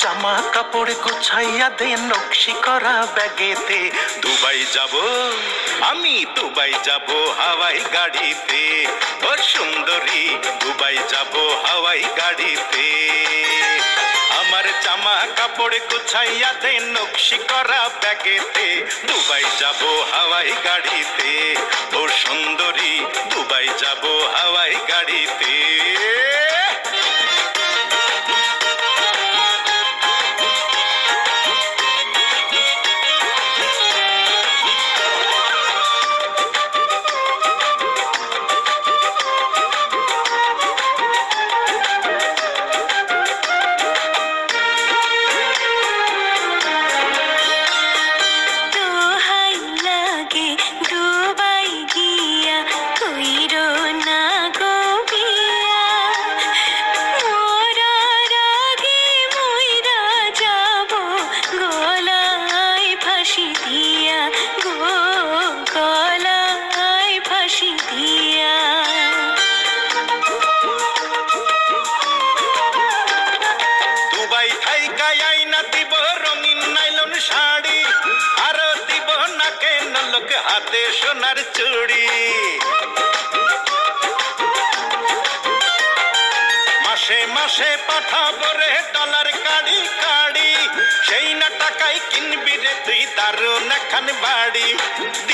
কাপড় গোছাইয়া দে, নকশি করা ব্যাগেতে। দুবাই যাব, আমি দুবাই যাব হাওয়াই গাড়িতে। ও সুন্দরী দুবাই যাব হাওয়াই গাড়িতে। আমার জামা কাপড় গুছাইয়া দে, নকশি করা ব্যাগেতে। দুবাই যাব হাওয়াই গাড়িতে। ও সুন্দরী দুবাই যাব হাওয়াই গাড়িতে। ফাঁসি দিয়া গো গলায় ফাঁসি দিয়া। দুবাই দিব রঙিন নাইলন শাড়ি, আর দিব নাকে নলক হাতে সোনার চুড়ি। মাসে মাসে পাঠাবো রে चारों नखन बाड़ी